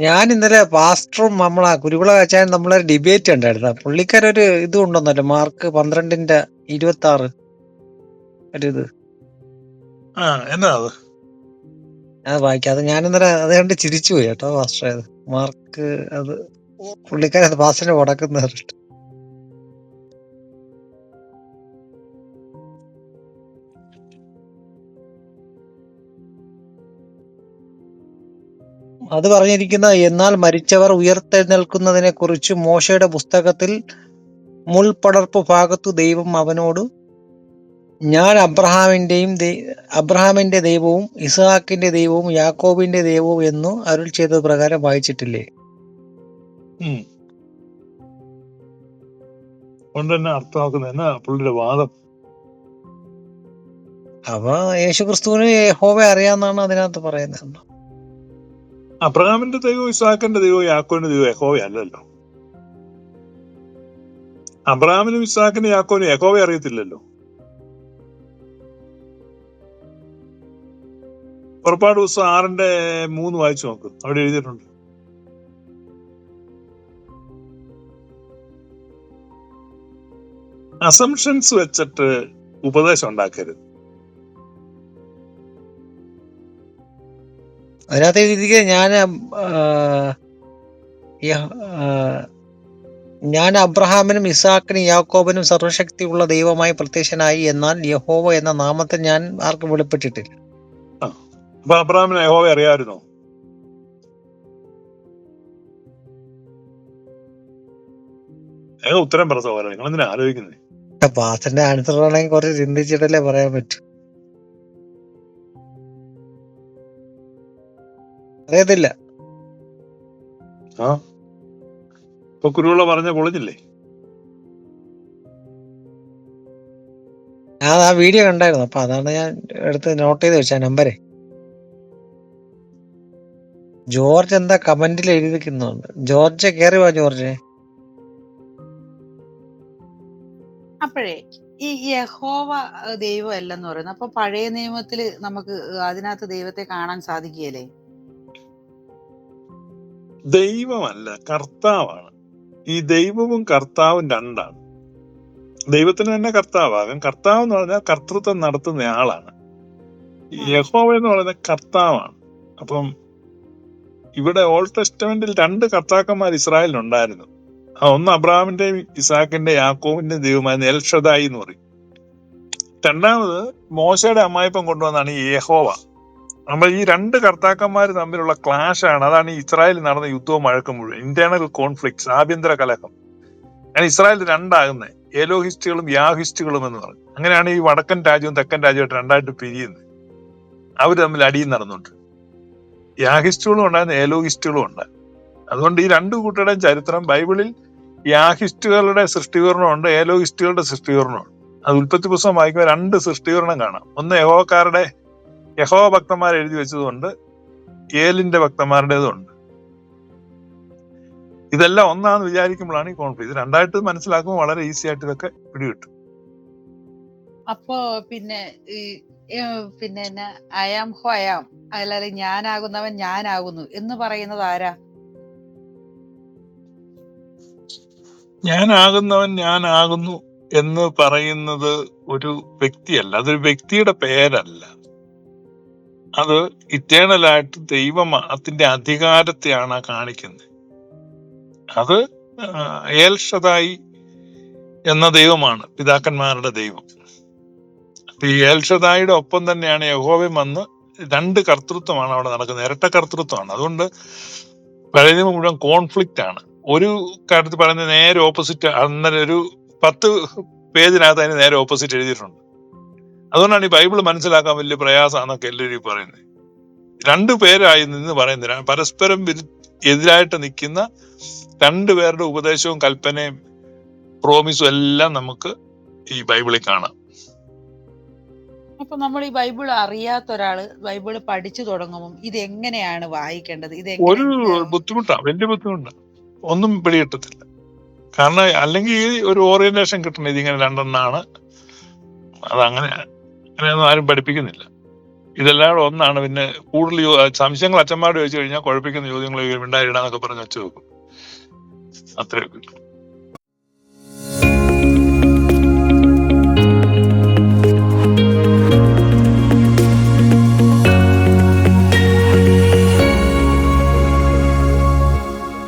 ഞാൻ ഇന്നലെ പാസ്റ്ററും നമ്മളെ കുരുവിള കച്ചാൻ നമ്മളെ ഡിബേറ്റ് ഉണ്ടായിരുന്നു. പുള്ളിക്കാരൊരു ഇത് കൊണ്ടുവന്നല്ലോ മാർക്ക് പന്ത്രണ്ടിന്റെ ഇരുപത്തി ആറ് ഒരു ഇത്. എന്നാ അത്? അത് വായിക്കാം. അത് ഞാൻ ഇന്നലെ അത് കണ്ട് ചിരിച്ചു പോയി കേട്ടോ പാസ്റ്റർ മാർക്ക് അത് പുള്ളിക്കാരത് പാസ്റ്ററിനെ ഉടക്കുന്ന പറഞ്ഞിട്ട്. അത് പറഞ്ഞിരിക്കുന്ന എന്നാൽ മരിച്ചവർ ഉയർത്തെഴുന്നേൽക്കുന്നതിനെ കുറിച്ച് മോശയുടെ പുസ്തകത്തിൽ മുൾപടർപ്പ് ഭാഗത്തു ദൈവം അവനോട് ഞാൻ അബ്രഹാമിന്റെയും അബ്രഹാമിന്റെ അബ്രഹാമിന്റെ ദൈവവും ഇസ്ഹാക്കിന്റെ ദൈവവും യാക്കോബിന്റെ ദൈവവും എന്നു അരുൾ ചെയ്തത് പ്രകാരം വായിച്ചിട്ടില്ലേ. കൊണ്ട് തന്നെ അർത്ഥമാക്കുന്നത് എന്നാ പുള്ളിയുടെ വാദം? അപ്പൊ യേശുക്രിസ്തുവിന് യഹോവെ അറിയാന്നാണ് അതിനകത്ത് പറയുന്നത്. അബ്രഹാമിന്റെ ദൈവം ഇസാക്കിന്റെ ദൈവം യാക്കോന്റെ ദൈവം യഹോവ അല്ലല്ലോ. അബ്രഹാമിനും ഇസാക്കിനും യാക്കോനും യഹോവയെ അറിയത്തില്ലല്ലോ. പുറപ്പാട് ദിവസം ആറിന്റെ മൂന്ന് വായിച്ചു നോക്ക്. അവിടെ എഴുതിയിട്ടുണ്ട്. അസംഷൻസ് വെച്ചിട്ട് ഉപദേശം ഉണ്ടാക്കരുത്. അതിനകത്ത് എഴുതിയിരിക്കുക ഞാൻ ഞാൻ അബ്രഹാമിനും ഇസാക്കിനും യാക്കോബിനും സർവശക്തിയുള്ള ദൈവമായി പ്രത്യക്ഷനായി എന്നാൽ യഹോവ എന്ന നാമത്തെ ഞാൻ ആർക്കും വെളിപ്പെട്ടിട്ടില്ല. അപ്പൊ അബ്രഹാമിന് യഹോവ അറിയാമായിരുന്നോ? ഉത്തരം പറ സഹോദരൻ നിങ്ങൾ എന്തിനാ ആലോചിക്കുന്നത് ആൻസർ ആണെങ്കിൽ കുറച്ച് ചിന്തിച്ചിട്ടല്ലേ പറയാൻ പറ്റൂ. അറിയത്തില്ല. ആ. ഇപ്പൊ കുരുവിള പറഞ്ഞ പൊളിഞ്ഞില്ലേ? ഞാൻ ആ വീഡിയോ കണ്ടായിരുന്നു. അപ്പൊ അതാണ് ഞാൻ എടുത്ത് നോട്ട് ചെയ്ത് വെച്ച നമ്പരെ ജോർജ് എന്താ കമന്റിൽ എഴുതിക്കുന്നുണ്ട് ജോർജ് കേറി വാ ജോർജ്. അപ്പോഴേ ഈ യഹോവ ദൈവം അല്ലെന്ന് പറയുന്നത് അപ്പൊ പഴയ നിയമത്തിൽ നമുക്ക് അതിനകത്ത് ദൈവത്തെ കാണാൻ സാധിക്കുകയല്ലേ? ദൈവമല്ല കർത്താവാണ്. ഈ ദൈവവും കർത്താവും രണ്ടാണ്. ദൈവത്തിന് തന്നെ കർത്താവാകും. കർത്താവ് എന്ന് പറഞ്ഞാൽ കർത്തൃത്വം നടത്തുന്ന ആളാണ്. യഹോവ എന്ന് പറയുന്ന കർത്താവാണ്. അപ്പം ഇവിടെ ഓൾഡ് ടെസ്റ്റമെന്റിൽ രണ്ട് കർത്താക്കന്മാർ ഇസ്രായേലിനുണ്ടായിരുന്നു ആ ഒന്ന് അബ്രഹാമിന്റെയും ഇസാക്കിന്റെ യാക്കോവിന്റെയും ദൈവമായിരുന്നു എൽഷദായി എന്ന് പറയും. രണ്ടാമത് മോശയുടെ അമ്മായിപ്പം കൊണ്ടുവന്നാണ് ഈ യഹോവ. നമ്മൾ ഈ രണ്ട് കർത്താക്കന്മാർ തമ്മിലുള്ള ക്ലാഷ് ആണ്. അതാണ് ഈ ഇസ്രായേലിൽ നടന്ന യുദ്ധവും വഴക്കം മുഴുവൻ. ഇന്റേണൽ കോൺഫ്ലിക്ട്സ് ആഭ്യന്തര കലഹം. അങ്ങനെ ഇസ്രായേൽ രണ്ടാകുന്നത് ഏലോഹിസ്റ്റുകളും യാഹിസ്റ്റുകളും എന്ന് പറഞ്ഞു. അങ്ങനെയാണ് ഈ വടക്കൻ രാജ്യവും തെക്കൻ രാജ്യവും രണ്ടായിട്ട് പിരിയുന്നത് അവർ തമ്മിൽ അടിയും നടന്നുണ്ട്. യാഹിസ്റ്റുകളും ഉണ്ടായിരുന്നു ഏലോഹിസ്റ്റുകളും ഉണ്ടായിരുന്നു. അതുകൊണ്ട് ഈ രണ്ടു കൂട്ടരുടെയും ചരിത്രം ബൈബിളിൽ യാഹിസ്റ്റുകളുടെ സൃഷ്ടികരണമുണ്ട് ഏലോഹിസ്റ്റുകളുടെ സൃഷ്ടികരണമുണ്ട് അത് ഉൽപ്പത്തി പുസ്തകം വായിക്കുമ്പോൾ രണ്ട് സൃഷ്ടികരണം കാണാം. ഒന്ന് യഹോക്കാരുടെ യഹോവ ഭക്തന്മാർ എഴുതി വെച്ചതുകൊണ്ട് ഏലിന്റെ ഭക്തന്മാരുടേതും ഉണ്ട് ഇതെല്ലാം ഒന്നാന്ന് വിചാരിക്കുമ്പോഴാണ് ഈ കോൺഫ്ലിക്ട് ഇത് രണ്ടായിട്ട് മനസ്സിലാക്കുമ്പോൾ വളരെ ഈസി ആയിട്ട് ഇതൊക്കെ പിടികിട്ടും. അപ്പോ പിന്നെ ഈ പിന്നെ അയാം ഹോ അയാം അല്ലാതെ ഞാനാകുന്നവൻ ഞാനാകുന്നു. എന്ന് പറയുന്നത് ആരാ? ഞാനാകുന്നവൻ ഞാനാകുന്നു എന്ന് പറയുന്നത് ഒരു വ്യക്തിയല്ല. അതൊരു വ്യക്തിയുടെ പേരല്ല. അത് ഇറ്റേണലായിട്ട് ദൈവം അതിന്റെ അധികാരത്തെയാണ് കാണിക്കുന്നത്. അത് ഏൽഷതായി എന്ന ദൈവമാണ് പിതാക്കന്മാരുടെ ദൈവം. അപ്പൊ ഈ ഏൽഷതായുടെ ഒപ്പം തന്നെയാണ് യഹോവയും വന്ന് രണ്ട് കർത്തൃത്വമാണ് അവിടെ നടക്കുന്നത്. ഇരട്ട കർത്തൃത്വമാണ്. അതുകൊണ്ട് പഴയ മുഴുവൻ കോൺഫ്ലിക്റ്റ് ആണ്. ഒരു കാര്യത്തിൽ പറയുന്നത് നേരെ ഓപ്പോസിറ്റ് അന്നേരം ഒരു പത്ത് പേജിനകത്ത് അതിന് നേരെ ഓപ്പോസിറ്റ് എഴുതിയിട്ടുണ്ട്. അതുകൊണ്ടാണ് ഈ ബൈബിൾ മനസ്സിലാക്കാൻ വലിയ പ്രയാസമാണെന്നൊക്കെ എല്ലാവരും പറയുന്നത് രണ്ടു പേരായി നിന്ന് പറയുന്നത് പരസ്പരം എതിരായിട്ട് നിൽക്കുന്ന രണ്ടു പേരുടെ ഉപദേശവും കൽപ്പനയും പ്രോമിസും എല്ലാം നമുക്ക് ഈ ബൈബിളിൽ കാണാം. അപ്പൊ നമ്മൾ ഈ ബൈബിൾ അറിയാത്ത ഒരാൾ ബൈബിൾ പഠിച്ചു തുടങ്ങുമ്പോൾ ഇത് എങ്ങനെയാണ് വായിക്കേണ്ടത്? ഇത് ഒരു ബുദ്ധിമുട്ടാണ് വലിയ ബുദ്ധിമുട്ടാണ് ഒന്നും പിടികിട്ടത്തില്ല. കാരണം അല്ലെങ്കിൽ ഒരു ഓറിയന്റേഷൻ കിട്ടണം ഇതിങ്ങനെ രണ്ടെണ്ണാണ്. അത് അങ്ങനെ അങ്ങനെയൊന്നും ആരും പഠിപ്പിക്കുന്നില്ല. ഇതെല്ലാം ഒന്നാണ്. പിന്നെ കൂടുതൽ സംശയങ്ങൾ അച്ഛന്മാരോട് ചോദിച്ചു കഴിഞ്ഞാൽ കുഴപ്പിക്കുന്ന ചോദ്യങ്ങൾ ഉണ്ടായിടാന്നൊക്കെ പറഞ്ഞ് വെച്ച് വെക്കും. അത്രയൊക്കെ